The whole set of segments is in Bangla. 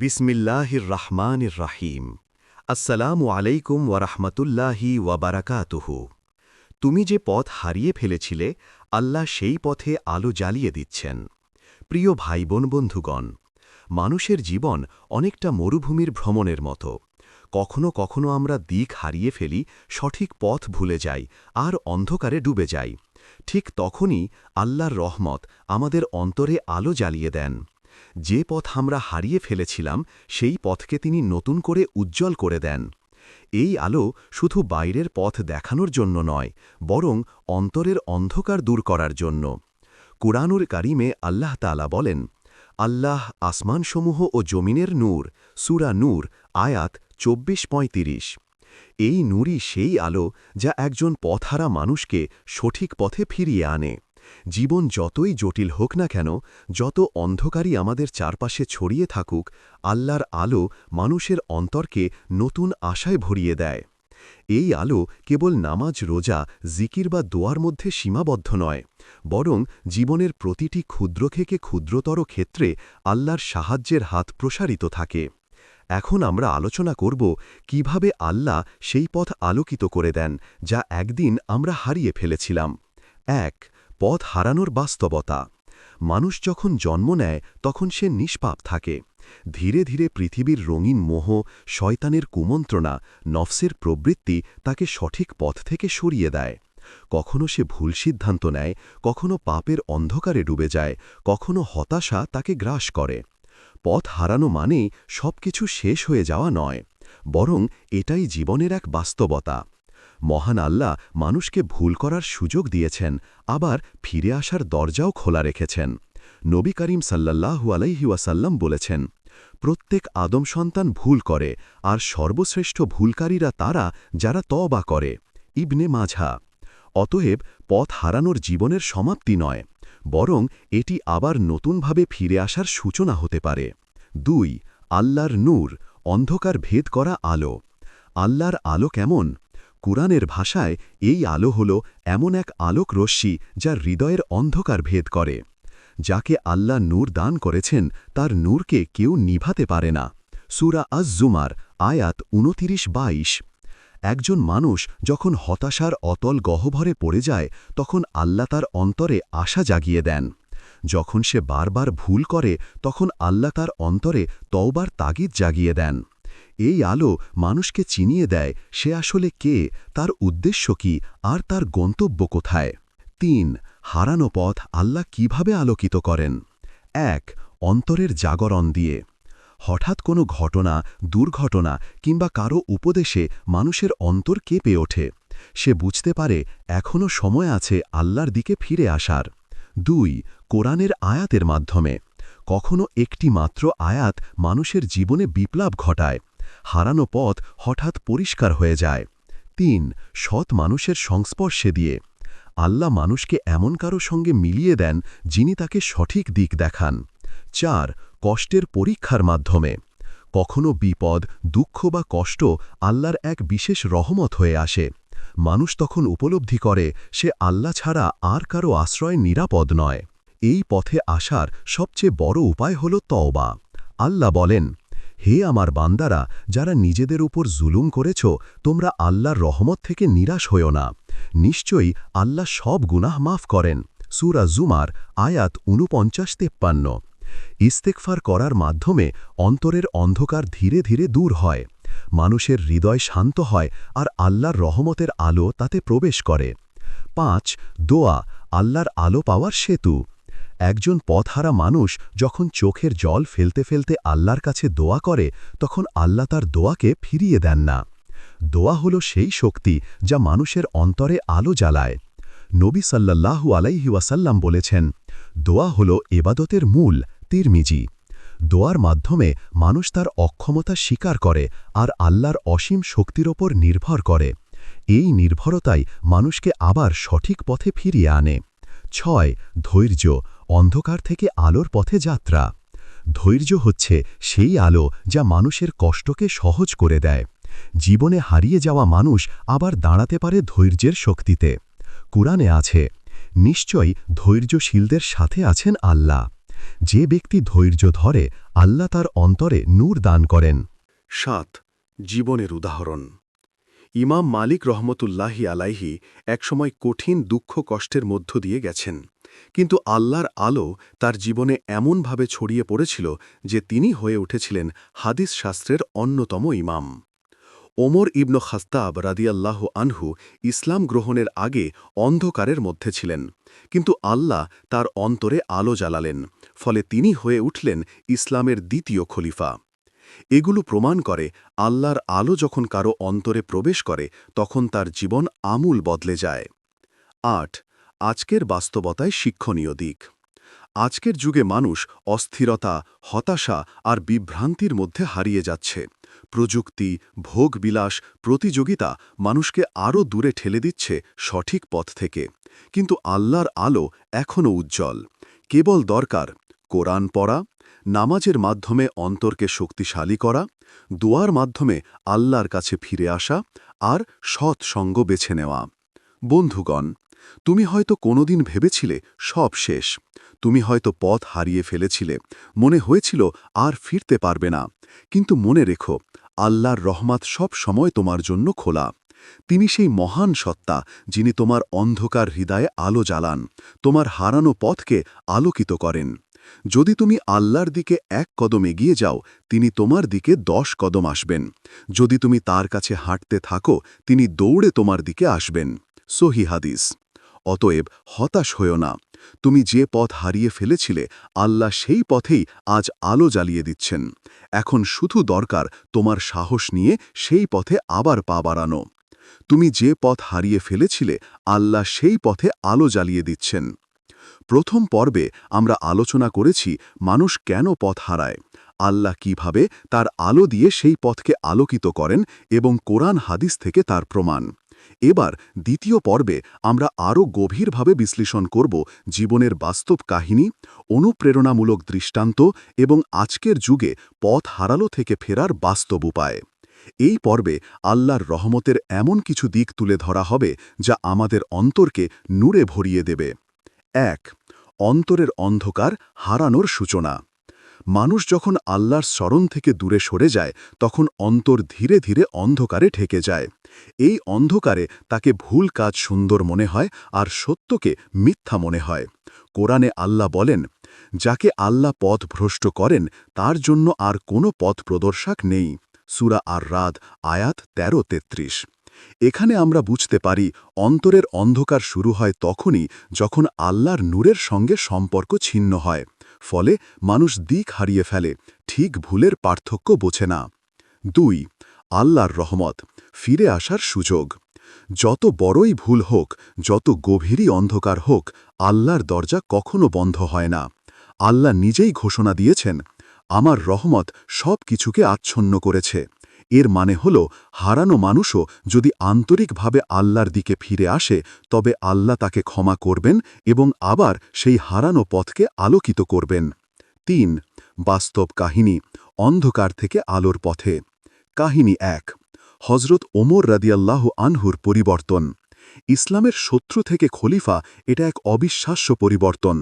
বিসমিল্লাহির রহমানির রাহিম। আসসালামু আলাইকুম ওয়ারহমতুল্লাহি ওয়াবারাকাতুহু তুমি যে পথ হারিয়ে ফেলেছিলে, আল্লাহ সেই পথে আলো জ্বালিয়ে দিচ্ছেন। প্রিয় ভাই বোন বন্ধুগণ, মানুষের জীবন অনেকটা মরুভূমির ভ্রমণের মতো। কখনো কখনো আমরা দিক হারিয়ে ফেলি, সঠিক পথ ভুলে যাই, আর অন্ধকারে ডুবে যাই। ঠিক তখনই আল্লাহর রহমত আমাদের অন্তরে আলো জ্বালিয়ে দেন। যে পথ আমরা হারিয়ে ফেলেছিলাম, সেই পথকে তিনি নতুন করে উজ্জ্বল করে দেন। এই আলো শুধু বাইরের পথ দেখানোর জন্য নয়, বরং অন্তরের অন্ধকার দূর করার জন্য। কুরআনুর কারিমে আল্লাহ তালা বলেন, আল্লাহ আসমানসমূহ ও জমিনের নূর, সুরা নূর, আয়াত চব্বিশ পঁয়ত্রিশ। এই নূরই সেই আলো যা একজন পথহারা মানুষকে সঠিক পথে ফিরিয়ে আনে। জীবন যতই জটিল হোক না কেন, যত অন্ধকারই আমাদের চারপাশে ছড়িয়ে থাকুক, আল্লাহর আলো মানুষের অন্তরকে নতুন আশায় ভরিয়ে দেয়। এই আলো কেবল নামাজ, রোজা, জিকির বা দোয়ার মধ্যে সীমাবদ্ধ নয়, বরং জীবনের প্রতিটি ক্ষুদ্র থেকে ক্ষুদ্রতর ক্ষেত্রে আল্লাহর সাহায্যের হাত প্রসারিত থাকে। এখন আমরা আলোচনা করব কীভাবে আল্লাহ সেই পথ আলোকিত করে দেন, যা একদিন আমরা হারিয়ে ফেলেছিলাম। এক পথ হারানোর বাস্তবতা। মানুষ যখন জন্ম নেয়, তখন সে নিষ্পাপ থাকে। ধীরে ধীরে পৃথিবীর রঙিন মোহ, শয়তানের কুমন্ত্রণা, নফসের প্রবৃত্তি তাকে সঠিক পথ থেকে সরিয়ে দেয়। কখনো সে ভুল সিদ্ধান্ত নেয়, কখনো পাপের অন্ধকারে ডুবে যায়, কখনো হতাশা তাকে গ্রাস করে। পথ হারানো মানেই সব কিছু শেষ হয়ে যাওয়া নয়, বরং এটাই জীবনের এক বাস্তবতা। মহান আল্লাহ মানুষকে ভুল করার সুযোগ দিয়েছেন, আবার ফিরে আসার দরজাও খোলা রেখেছেন। নবী করিম সাল্লাহু আলাইহি ওয়াসাল্লাম বলেছেন, প্রত্যেক আদম সন্তান ভুল করে, আর সর্বশ্রেষ্ঠ ভুলকারীরা তারা যারা তবা করে। ইবনে মাঝা অতএব পথ হারানোর জীবনের সমাপ্তি নয়, বরং এটি আবার নতুনভাবে ফিরে আসার সূচনা হতে পারে। দুই, আল্লাহর নূর, অন্ধকার ভেদ করা আলো। আল্লাহর আলো কেমন? কুরআনের ভাষায় এই আলো হল এমন এক আলোক রশ্মি যা হৃদয়ের অন্ধকার ভেদ করে, যাকে আল্লাহ নূর দান করেছেন তার নূরকে কেউ নিভাতে পারে না। সুরা আজ জুমার আয়াত উনতিরিশ বাইশ। একজন মানুষ যখন হতাশার অতল গহভরে পড়ে যায়, তখন আল্লাহ তার অন্তরে আশা জাগিয়ে দেন। যখন সে বারবার ভুল করে, তখন আল্লাহ তার অন্তরে তওবার তাগিদ জাগিয়ে দেন। এই আলো মানুষকে চিনিয়ে দেয় সে আসলে কে, তার উদ্দেশ্য কি, আর তার গন্তব্য কোথায়। তিন, হারানো পথ আল্লাহ কীভাবে আলোকিত করেন? এক, অন্তরের জাগরণ দিয়ে। হঠাৎ কোনো ঘটনা, দুর্ঘটনা কিংবা কারও উপদেশে মানুষের অন্তর কেঁপে ওঠে। সে বুঝতে পারে এখনও সময় আছে আল্লাহর দিকে ফিরে আসার। দুই, কোরআনের আয়াতের মাধ্যমে। কখনো একটি মাত্র আয়াত মানুষের জীবনে বিপ্লব ঘটায়। হারানো পথ হঠাৎ পরিষ্কার হয়ে যায়। তিন, সৎ মানুষের সংস্পর্শে দিয়ে। আল্লাহ মানুষকে এমন কারও সঙ্গে মিলিয়ে দেন যিনি তাকে সঠিক দিক দেখান। চার, কষ্টের পরীক্ষার মাধ্যমে। কখনো বিপদ, দুঃখ বা কষ্ট আল্লাহর এক বিশেষ রহমত হয়ে আসে। মানুষ তখন উপলব্ধি করে, সে আল্লাহ ছাড়া আর কারও আশ্রয় নিরাপদ নয়। এই পথে আসার সবচেয়ে বড় উপায় হল তওবা। আল্লাহ বলেন হে আমার বান্দারা, যারা নিজেদের উপর জুলুম করেছ, তোমরা আল্লাহর রহমত থেকে নিরাশ হও না। নিশ্চয়ই আল্লাহ সব গুনাহ মাফ করেন। সুরা জুমার আয়াত উনপঞ্চাশ তেপ্পান্ন। ইস্তেকফার করার মাধ্যমে অন্তরের অন্ধকার ধীরে ধীরে দূর হয়। মানুষের হৃদয় শান্ত হয় আর আল্লাহর রহমতের আলো তাতে প্রবেশ করে। পাঁচ, দোয়া, আল্লাহর আলো পাওয়ার সেতু। একজন পথহারা মানুষ যখন চোখের জল ফেলতে ফেলতে আল্লাহর কাছে দোয়া করে, তখন আল্লাহ তার দোয়াকে ফিরিয়ে দেন না। দোয়া হল সেই শক্তি যা মানুষের অন্তরে আলো জ্বালায়। নবী সাল্লাল্লাহু আলাইহি ওয়াসাল্লাম বলেছেন, দোয়া হল এবাদতের মূল, তিরমিজি। দোয়ার মাধ্যমে মানুষ তার অক্ষমতা স্বীকার করে আর আল্লাহর অসীম শক্তির ওপর নির্ভর করে। এই নির্ভরতাই মানুষকে আবার সঠিক পথে ফিরিয়ে আনে। ছয়, ধৈর্য। অন্ধকার থেকে আলোর পথে যাত্রা। ধৈর্য হচ্ছে সেই আলো যা মানুষের কষ্টকে সহজ করে দেয়। জীবনে হারিয়ে যাওয়া মানুষ আবার দাঁড়াতে পারে ধৈর্যের শক্তিতে। কুরআনে আছে, নিশ্চয়ই ধৈর্যশীলদের সাথে আছেন আল্লাহ। যে ব্যক্তি ধৈর্য ধরে, আল্লাহ তার অন্তরে নূর দান করেন। সাত, জীবনের উদাহরণ। ইমাম মালিক রহমতুল্লাহি আলাইহি একসময় কঠিন দুঃখ কষ্টের মধ্য দিয়ে গেছেন। কিন্তু আল্লাহর আলো তার জীবনে এমনভাবে ছড়িয়ে পড়েছিল যে তিনি হয়ে উঠেছিলেন হাদিস শাস্ত্রের অন্যতম ইমাম। ওমর ইবন খাস্তাব রাদিয়াল্লাহ আনহু ইসলাম গ্রহণের আগে অন্ধকারের মধ্যে ছিলেন, কিন্তু আল্লাহ তার অন্তরে আলো জ্বালালেন, ফলে তিনি হয়ে উঠলেন ইসলামের দ্বিতীয় খলিফা। এগুলো প্রমাণ করে আল্লাহর আলো যখন কারও অন্তরে প্রবেশ করে, তখন তার জীবন আমূল বদলে যায়। আট আজকের বাস্তবতায় শিক্ষণীয় দিক। আজকের যুগে মানুষ অস্থিরতা, হতাশা আর বিভ্রান্তির মধ্যে হারিয়ে যাচ্ছে। প্রযুক্তি, ভোগবিলাস, প্রতিযোগিতা মানুষকে আরও দূরে ঠেলে দিচ্ছে সঠিক পথ থেকে। কিন্তু আল্লাহর আলো এখনও উজ্জ্বল। কেবল দরকার কোরআন পড়া, নামাজের মাধ্যমে অন্তরকে শক্তিশালী করা, দোয়ার মাধ্যমে আল্লাহর কাছে ফিরে আসা আর সৎ সঙ্গ বেছে নেওয়া। বন্ধুগণ তুমি হয়তো কোনোদিন ভেবেছিলে সব শেষ। তুমি হয়তো পথ হারিয়ে ফেলেছিলে। মনে হয়েছিল আর ফিরতে পারবে না। কিন্তু মনে রেখো, আল্লাহর রহমাত সব সময় তোমার জন্য খোলা। তিনি সেই মহান সত্তা যিনি তোমার অন্ধকার হৃদয়ে আলো জ্বালান, তোমার হারানো পথকে আলোকিত করেন। যদি তুমি আল্লাহর দিকে এক কদম এগিয়ে যাও, তিনি তোমার দিকে দশ কদম আসবেন। যদি তুমি তার কাছে হাঁটতে থাকো, তিনি দৌড়ে তোমার দিকে আসবেন। সহি হাদিস। অতএব হতাশ হয়েও না। তুমি যে পথ হারিয়ে ফেলেছিলে, আল্লাহ সেই পথেই আজ আলো জ্বালিয়ে দিচ্ছেন। এখন শুধু দরকার তোমার সাহস নিয়ে সেই পথে আবার পা বাড়ানো। তুমি যে পথ হারিয়ে ফেলেছিলে, আল্লাহ সেই পথে আলো জ্বালিয়ে দিচ্ছেন। প্রথম পর্বে আমরা আলোচনা করেছি মানুষ কেন পথ হারায়। আল্লাহ কীভাবে তার আলো দিয়ে সেই পথকে আলোকিত করেন এবং কোরআন হাদিস থেকে তার প্রমাণ। এবার দ্বিতীয় পর্বে আমরা আরও গভীরভাবে বিশ্লেষণ করব জীবনের বাস্তব কাহিনী, অনুপ্রেরণামূলক দৃষ্টান্ত এবং আজকের যুগে পথ হারালো থেকে ফেরার বাস্তব উপায়। এই পর্বে আল্লাহর রহমতের এমন কিছু দিক তুলে ধরা হবে যা আমাদের অন্তরকে নূরে ভরিয়ে দেবে। এক, অন্তরের অন্ধকার হারানোর সূচনা। মানুষ যখন আল্লাহর স্মরণ থেকে দূরে সরে যায়, তখন অন্তর ধীরে ধীরে অন্ধকারে ঠেকে যায়। এই অন্ধকারে তাকে ভুল কাজ সুন্দর মনে হয় আর সত্যকে মিথ্যা মনে হয়। কোরআনে আল্লাহ বলেন, যাকে আল্লাহ পথ ভ্রষ্ট করেন, তার জন্য আর কোনো পথ প্রদর্শক নেই। সুরা আর রাত আয়াত তেরো, তেত্রিশ। এখানে আমরা বুঝতে পারি, অন্তরের অন্ধকার শুরু হয় তখনই যখন আল্লাহর নূরের সঙ্গে সম্পর্ক ছিন্ন হয়। ফলে মানুষ দিক হারিয়ে ফেলে, ঠিক ভুলের পার্থক্য বোঝে না। দুই, আল্লাহর রহমত, ফিরে আসার সুযোগ। যত বড়ই ভুল হোক, যত গভীরই অন্ধকার হোক, আল্লাহর দরজা কখনো বন্ধ হয় না। আল্লাহ নিজেই ঘোষণা দিয়েছেন, আমার রহমত সব কিছুকে আচ্ছন্ন করেছে। এর মানে হল, হারানো মানুষও যদি আন্তরিকভাবে আল্লাহর দিকে ফিরে আসে, তবে আল্লাহ তাকে ক্ষমা করবেন এবং আবার সেই হারানো পথকে আলোকিত করবেন। তিন, বাস্তব কাহিনী, অন্ধকার থেকে আলোর পথে। কাহিনী এক হজরত ওমর রাদিয়াল্লাহ আনহুর পরিবর্তন। ইসলামের শত্রু থেকে খলিফা এটা এক অবিশ্বাস্য পরিবর্তন।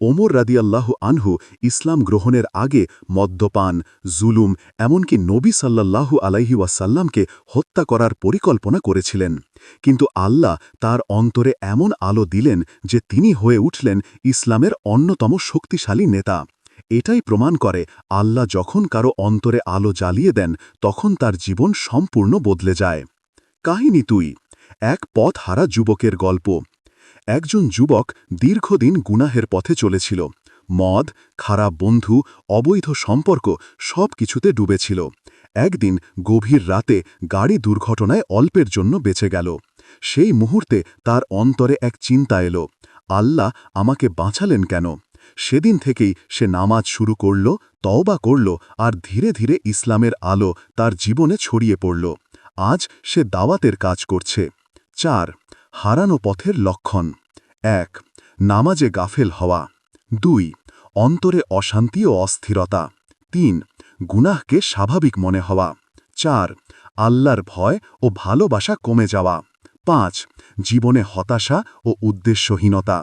ওমর রাদিয়াল্লাহু আনহু ইসলাম গ্রহণের আগে মদ্যপান, জুলুম, এমনকি নবী সাল্লাল্লাহু আলাইহি ওয়াসাল্লামকে হত্যা করার পরিকল্পনা করেছিলেন। কিন্তু আল্লাহ তার অন্তরে এমন আলো দিলেন যে তিনি হয়ে উঠলেন ইসলামের অন্যতম শক্তিশালী নেতা। এটাই প্রমাণ করে আল্লাহ যখন কারও অন্তরে আলো জ্বালিয়ে দেন, তখন তার জীবন সম্পূর্ণ বদলে যায়। কাহিনী তুই এক পথ হারা যুবকের গল্প। একজন যুবক দীর্ঘদিন গুনাহের পথে চলেছিল। মদ, খারাপ বন্ধু, অবৈধ সম্পর্ক সব কিছুতে ডুবেছিল। একদিন গভীর রাতে গাড়ি দুর্ঘটনায় অল্পের জন্য বেঁচে গেল। সেই মুহূর্তে তার অন্তরে এক চিন্তা এলো। আল্লাহ আমাকে বাঁচালেন কেন? সেদিন থেকেই সে নামাজ শুরু করল, তওবা করল আর ধীরে ধীরে ইসলামের আলো তার জীবনে ছড়িয়ে পড়ল। আজ সে দাওয়াতের কাজ করছে। চার, হারানো পথের লক্ষণ। এক, নামাজে গাফেল হওয়া। দুই, অন্তরে অশান্তি ও অস্থিরতা। তিন, গুনাহকে স্বাভাবিক মনে হওয়া। চার, আল্লাহর ভয় ও ভালোবাসা কমে যাওয়া। পাঁচ, জীবনে হতাশা ও উদ্দেশ্যহীনতা।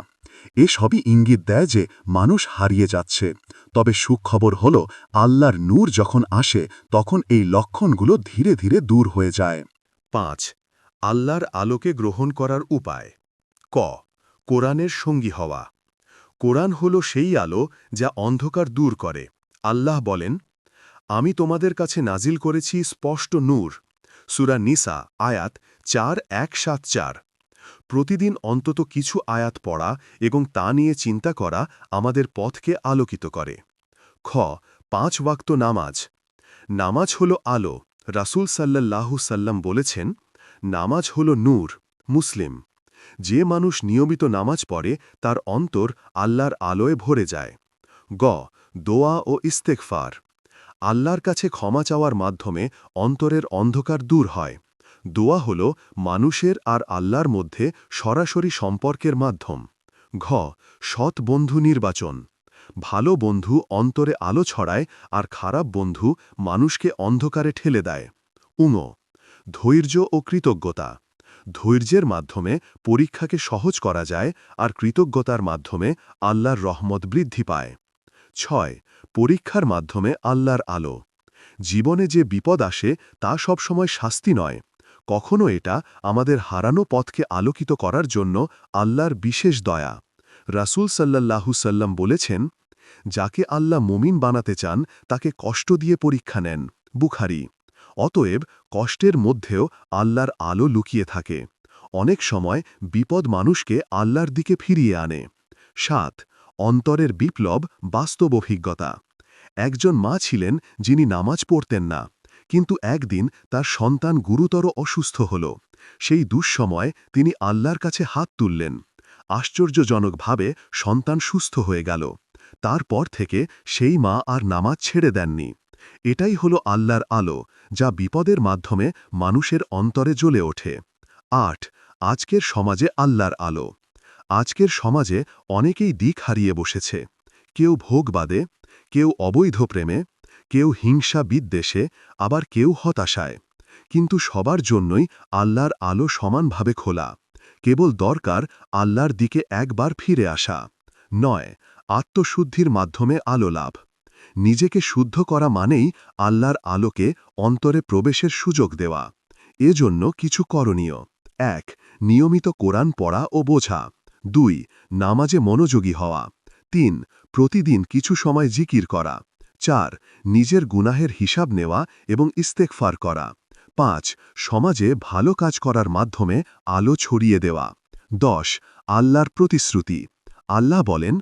এসবই ইঙ্গিত দেয় যে মানুষ হারিয়ে যাচ্ছে। তবে সুখবর হল, আল্লাহর নূর যখন আসে, তখন এই লক্ষণগুলো ধীরে ধীরে দূর হয়ে যায়। পাঁচ আল্লাহর আলোকে গ্রহণ করার উপায়। ক, কোরআনের সঙ্গী হওয়া। কোরআন হল সেই আলো যা অন্ধকার দূর করে। আল্লাহ বলেন, আমি তোমাদের কাছে নাজিল করেছি স্পষ্ট নূর। সুরা নিসা, আয়াত চার, এক, সাত, চার। প্রতিদিন অন্তত কিছু আয়াত পড়া এবং তা নিয়ে চিন্তা করা আমাদের পথকে আলোকিত করে। খ, পাঁচ ওয়াক্ত নামাজ। নামাজ হল আলো। রাসূল সাল্লাল্লাহু সাল্লাম বলেছেন নামাজ হল নূর, মুসলিম। যে মানুষ নিয়মিত নামাজ পড়ে, তার অন্তর আল্লাহর আলোয় ভরে যায়। গ, দোয়া ও ইস্তেকফার আল্লাহর কাছে ক্ষমা চাওয়ার মাধ্যমে অন্তরের অন্ধকার দূর হয়। দোয়া হল মানুষের আর আল্লাহর মধ্যে সরাসরি সম্পর্কের মাধ্যম। ঘ, সৎ বন্ধু নির্বাচন। ভালো বন্ধু অন্তরে আলো ছড়ায় আর খারাপ বন্ধু মানুষকে অন্ধকারে ঠেলে দেয়। উঙ ধৈর্য ও কৃতজ্ঞতা। ধৈর্যের মাধ্যমে পরীক্ষাকে সহজ করা যায় আর কৃতজ্ঞতার মাধ্যমে আল্লাহর রহমত বৃদ্ধি পায়। ছয়, পরীক্ষার মাধ্যমে আল্লাহর আলো। জীবনে যে বিপদ আসে তা সবসময় শাস্তি নয়। কখনো এটা আমাদের হারানো পথকে আলোকিত করার জন্য আল্লাহর বিশেষ দয়া। রাসূল সাল্লাল্লাহু সাল্লাম বলেছেন, যাকে আল্লাহ মুমিন বানাতে চান, তাকে কষ্ট দিয়ে পরীক্ষা নেন। বুখারি। অতএব কষ্টের মধ্যেও আল্লাহর আলো লুকিয়ে থাকে। অনেক সময় বিপদ মানুষকে আল্লাহর দিকে ফিরিয়ে আনে। সাত, অন্তরের বিপ্লব বাস্তব অভিজ্ঞতা। একজন মা ছিলেন যিনি নামাজ পড়তেন না, কিন্তু একদিন তার সন্তান গুরুতর অসুস্থ হল। সেই দুঃসময় তিনি আল্লাহর কাছে হাত তুললেন। আশ্চর্যজনকভাবে সন্তান সুস্থ হয়ে গেল। তারপর থেকে সেই মা আর নামাজ ছেড়ে দেননি। এটাই হলো আল্লাহর আলো, যা বিপদের মাধ্যমে মানুষের অন্তরে জ্বলে ওঠে। আট, আজকের সমাজে আল্লাহর আলো। আজকের সমাজে অনেকেই দিক হারিয়ে বসেছে। কেউ ভোগবাদে কেউ অবৈধ প্রেমে, কেউ হিংসা বিদ্বেষে, আবার কেউ হতাশায়। কিন্তু সবার জন্যই আল্লাহর আলো সমানভাবে খোলা। কেবল দরকার আল্লাহর দিকে একবার ফিরে আসা। নয়, আত্মশুদ্ধির মাধ্যমে আলো লাভ। নিজেকে শুদ্ধ করা মানেই আল্লাহর আলোকে অন্তরে প্রবেশের সুযোগ দেওয়া। এজন্য কিছু করণীয়। এক, নিয়মিত কোরআন পড়া ও বোঝা। দুই, নামাজে মনোযোগী হওয়া। তিন, প্রতিদিন কিছু সময় জিকির করা। চার, নিজের গুনাহের হিসাব নেওয়া এবং ইস্তেকফার করা। পাঁচ, সমাজে ভালো কাজ করার মাধ্যমে আলো ছড়িয়ে দেওয়া। দশ, আল্লাহর প্রতিশ্রুতি। আল্লাহ বলেন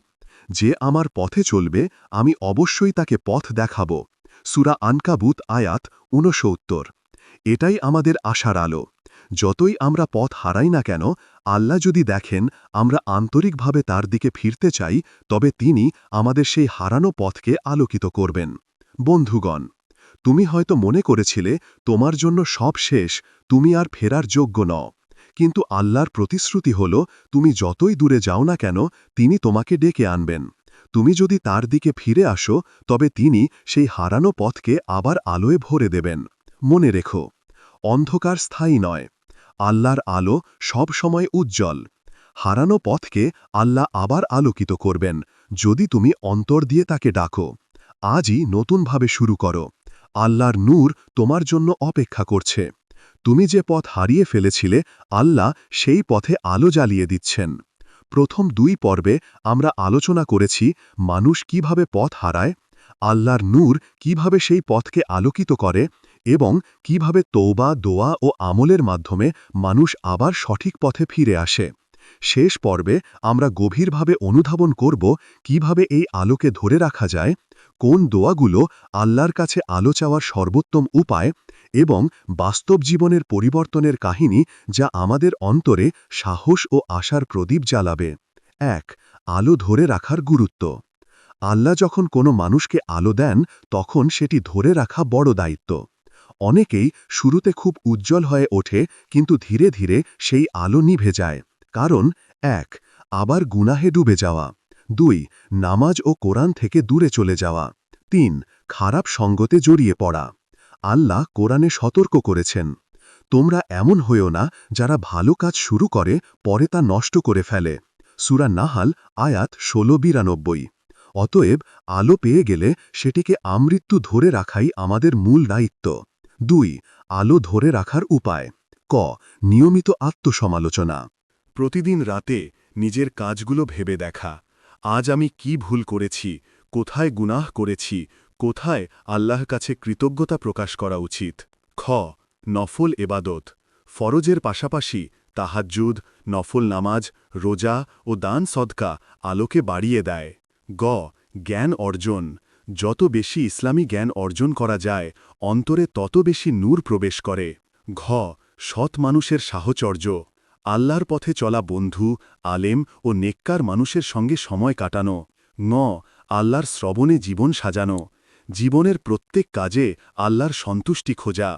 যে আমার পথে চলবে, আমি অবশ্যই তাকে পথ দেখাব। সুরা আনকাবুত আয়াত ঊনসত্তর। এটাই আমাদের আশার আলো। যতই আমরা পথ হারাই না কেন, আল্লাহ যদি দেখেন, আমরা আন্তরিকভাবে তার দিকে ফিরতে চাই, তবে তিনি আমাদের সেই হারানো পথকে আলোকিত করবেন। বন্ধুগণ, তুমি হয়তো মনে করেছিলে, তোমার জন্য সব শেষ, তুমি আর ফেরার যোগ্য নও। কিন্তু আল্লাহর প্রতিশ্রুতি হল, তুমি যতই দূরে যাও না কেন, তিনি তোমাকে ডেকে আনবেন। তুমি যদি তার দিকে ফিরে আসো, তবে তিনি সেই হারানো পথকে আবার আলোয় ভরে দেবেন। মনে রেখো, অন্ধকার স্থায়ী নয়। আল্লাহর আলো সব সময় উজ্জ্বল। হারানো পথকে আল্লাহ আবার আলোকিত করবেন, যদি তুমি অন্তর দিয়ে তাকে ডাকো। আজই নতুনভাবে শুরু করো। আল্লাহর নূর তোমার জন্য অপেক্ষা করছে। তুমি যে পথ হারিয়ে ফেলেছিলে, আল্লাহ সেই পথে আলো জ্বালিয়ে দিচ্ছেন। প্রথম দুই পর্বে আমরা আলোচনা করেছি, মানুষ কীভাবে পথ হারায়, আল্লাহর নূর কীভাবে সেই পথকে আলোকিত করে এবং কীভাবে তৌবা দোয়া ও আমলের মাধ্যমে মানুষ আবার সঠিক পথে ফিরে আসে। শেষ পর্বে আমরা গভীরভাবে অনুধাবন করব কীভাবে এই আলোকে ধরে রাখা যায় কোন দোয়াগুলো আল্লাহর কাছে আলো চাওয়ার সর্বোত্তম উপায় এবং বাস্তব জীবনের পরিবর্তনের কাহিনী যা আমাদের অন্তরে সাহস ও আশার প্রদীপ জ্বালাবে? এক, আলো ধরে রাখার গুরুত্ব। আল্লাহ যখন কোনো মানুষকে আলো দেন, তখন সেটি ধরে রাখা বড় দায়িত্ব। অনেকেই শুরুতে খুব উজ্জ্বল হয়ে ওঠে, কিন্তু ধীরে ধীরে সেই আলো নিভে যায়। কারণ, এক, আবার গুনাহে ডুবে যাওয়া। দুই, নামাজ ও কোরআন থেকে দূরে চলে যাওয়া। তিন, খারাপ সঙ্গতে জড়িয়ে পড়া। আল্লাহ কোরআনে সতর্ক করেছেন। তোমরা এমন হইও না যারা ভালো কাজ শুরু করে, পরে তা নষ্ট করে ফেলে। সুরা নাহাল, আয়াত ষোলো বিরানব্বই। অতএব আলো পেয়ে গেলে সেটিকে আমৃত্যু ধরে রাখাই আমাদের মূল দায়িত্ব। দুই, আলো ধরে রাখার উপায়। ক, নিয়মিত আত্মসমালোচনা। প্রতিদিন রাতে নিজের কাজগুলো ভেবে দেখা। আজ আমি কি ভুল করেছি, কোথায় গুনাহ করেছি, কোথায় আল্লাহ কাছে কৃতজ্ঞতা প্রকাশ করা উচিত? খ. নফল এবাদত। ফরজের পাশাপাশি তাহাজ্জুদ, নফল নামাজ, রোজা ও দান সদকা আলোকে বাড়িয়ে দেয়। গ. জ্ঞান অর্জন। যত বেশি ইসলামী জ্ঞান অর্জন করা যায়, অন্তরে তত বেশি নূর প্রবেশ করে। ঘ. সৎ মানুষের সাহচর্য। আল্লাহর পথে চলা বন্ধু, আলেম ও নেককার মানুষের সঙ্গে সময় কাটানো। ন আল্লাহর শ্রবণে জীবন সাজানো। জীবনের প্রত্যেক কাজে আল্লাহর সন্তুষ্টি খোঁজা।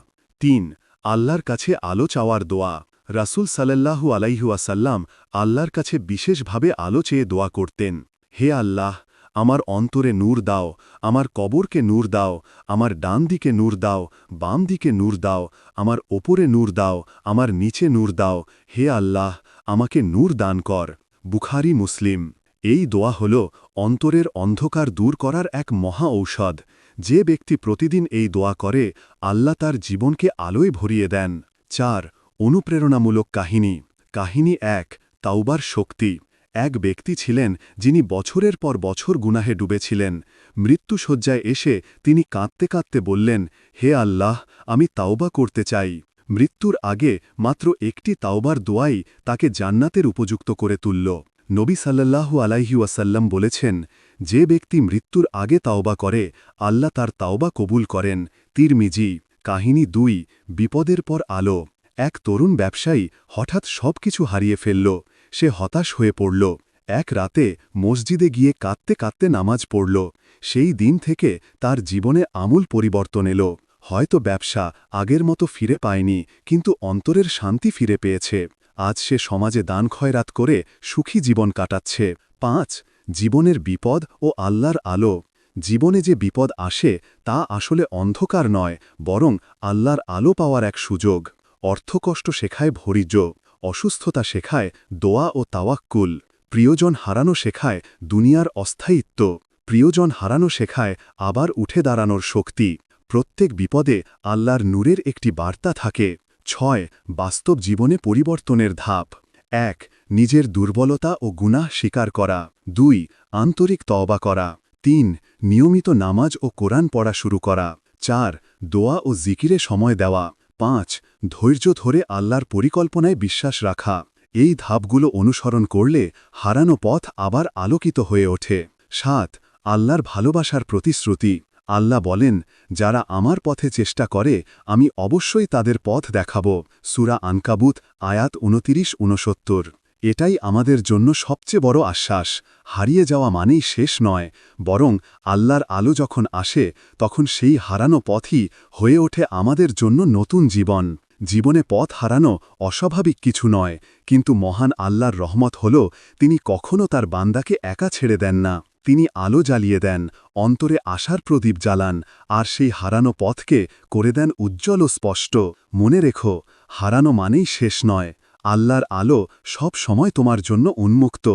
তিন, আল্লাহর কাছে আলো চাওয়ার দোয়া। রাসূল সাল্লাল্লাহু আলাইহু আসাল্লাম আল্লাহর কাছে বিশেষভাবে আলো চেয়ে দোয়া করতেন। হে আল্লাহ আমার অন্তরে নূর দাও, আমার কবরকে নূর দাও, আমার ডান দিকে নূর দাও বাম দিকে নূর দাও, আমার ওপরে নূর দাও, আমার নিচে নূর দাও, হে আল্লাহ, আমাকে নূর দান কর। বুখারি, মুসলিম। এই দোয়া হল অন্তরের অন্ধকার দূর করার এক মহা ঔষধ। যে ব্যক্তি প্রতিদিন এই দোয়া করে, আল্লাহ তার জীবনকে আলোয় ভরিয়ে দেন। চার, অনুপ্রেরণামূলক কাহিনী। কাহিনী এক, তাওবার শক্তি। এক ব্যক্তি ছিলেন যিনি বছরের পর বছর গুনাহে ডুবেছিলেন। মৃত্যুসজ্জায় এসে তিনি কাঁদতে কাঁদতে বললেন, হে আল্লাহ, আমি তাওবা করতে চাই। মৃত্যুর আগে মাত্র একটি তাওবার দোয়াই তাকে জান্নাতের উপযুক্ত করে তুলল। নবী সাল্লাল্লাহু আলাইহি ওয়াসাল্লাম বলেছেন, যে ব্যক্তি মৃত্যুর আগে তাওবা করে, আল্লাহ তার তাওবা কবুল করেন। তিরমিজি, কাহিনী দুই, বিপদের পর আলো। এক তরুণ ব্যবসায়ী হঠাৎ সব কিছু হারিয়ে ফেলল। সে হতাশ হয়ে পড়ল। এক রাতে মসজিদে গিয়ে কাঁদতে কাঁদতে নামাজ পড়ল। সেই দিন থেকে তার জীবনে আমূল পরিবর্তন এলো। হয়তো ব্যবসা আগের মতো ফিরে পায়নি, কিন্তু অন্তরের শান্তি ফিরে পেয়েছে। আজ সে সমাজে দান খয়রাত করে সুখী জীবন কাটাচ্ছে। পাঁচ, জীবনের বিপদ ও আল্লাহর আলো। জীবনে যে বিপদ আসে, তা আসলে অন্ধকার নয়, বরং আল্লাহর আলো পাওয়ার এক সুযোগ। অর্থকষ্ট শেখায় ভরিজ্য অসুস্থতা শেখায়, দোয়া ও তাওয়াক্কুল। প্রিয়জন হারানো শেখায়, দুনিয়ার অস্থায়িত্ব। প্রিয়জন হারানো শেখায়, আবার উঠে দাঁড়ানোর শক্তি। প্রত্যেক বিপদে আল্লাহর নূরের একটি বার্তা থাকে। ছয়, বাস্তব জীবনে পরিবর্তনের ধাপ। এক, নিজের দুর্বলতা ও গুনাহ স্বীকার করা। দুই, আন্তরিক তওবা করা। তিন, নিয়মিত নামাজ ও কোরআন পড়া শুরু করা। চার, দোয়া ও জিকিরে সময় দেওয়া। পাঁচ, ধৈর্য ধরে আল্লাহর পরিকল্পনায় বিশ্বাস রাখা। এই ধাপগুলো অনুসরণ করলে হারানো পথ আবার আলোকিত হয়ে ওঠে। সাত, আল্লাহর ভালোবাসার প্রতিশ্রুতি। আল্লাহ বলেন, যারা আমার পথে চেষ্টা করে, আমি অবশ্যই তাদের পথ দেখাব। সুরা আনকাবুত, আয়াত উনতিরিশ উনসত্তর এটাই আমাদের জন্য সবচেয়ে বড় আশ্বাস। হারিয়ে যাওয়া মানেই শেষ নয়, বরং আল্লাহর আলো যখন আসে, তখন সেই হারানো পথই হয়ে ওঠে আমাদের জন্য নতুন জীবন। জীবনে পথ হারানো অস্বাভাবিক কিছু নয়, কিন্তু মহান আল্লাহর রহমত হল, তিনি কখনও তার বান্দাকে একা ছেড়ে দেন না। তিনি আলো জ্বালিয়ে দেন, অন্তরে আশার প্রদীপ জ্বালান, আর সেই হারানো পথকে করে দেন উজ্জ্বল ও স্পষ্ট। মনে রেখো, হারানো মানেই শেষ নয়। আল্লাহর আলো সব সময় তোমার জন্য উন্মুক্ত।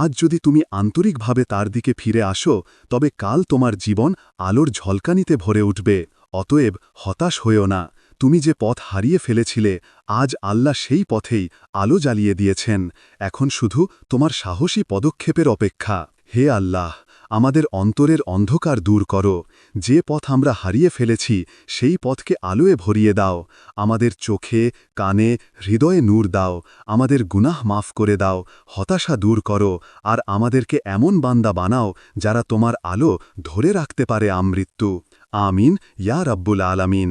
আজ যদি তুমি আন্তরিকভাবে তার দিকে ফিরে আসো, তবে কাল তোমার জীবন আলোর ঝলকানিতে ভরে উঠবে। অতএব হতাশ হয়েও না। তুমি যে পথ হারিয়ে ফেলেছিলে, আজ আল্লাহ সেই পথেই আলো জ্বালিয়ে দিয়েছেন। এখন শুধু তোমার সাহসী পদক্ষেপের অপেক্ষা। হে আল্লাহ! আমাদের অন্তরের অন্ধকার দূর করো। যে পথ আমরা হারিয়ে ফেলেছি, সেই পথকে আলোয় ভরিয়ে দাও। আমাদের চোখে, কানে, হৃদয়ে নূর দাও। আমাদের গুনাহ মাফ করে দাও। হতাশা দূর করো। আর আমাদেরকে এমন বান্দা বানাও, যারা তোমার আলো ধরে রাখতে পারে আমৃত্যু। আমিন। ইয়া রব্বুল আলামিন।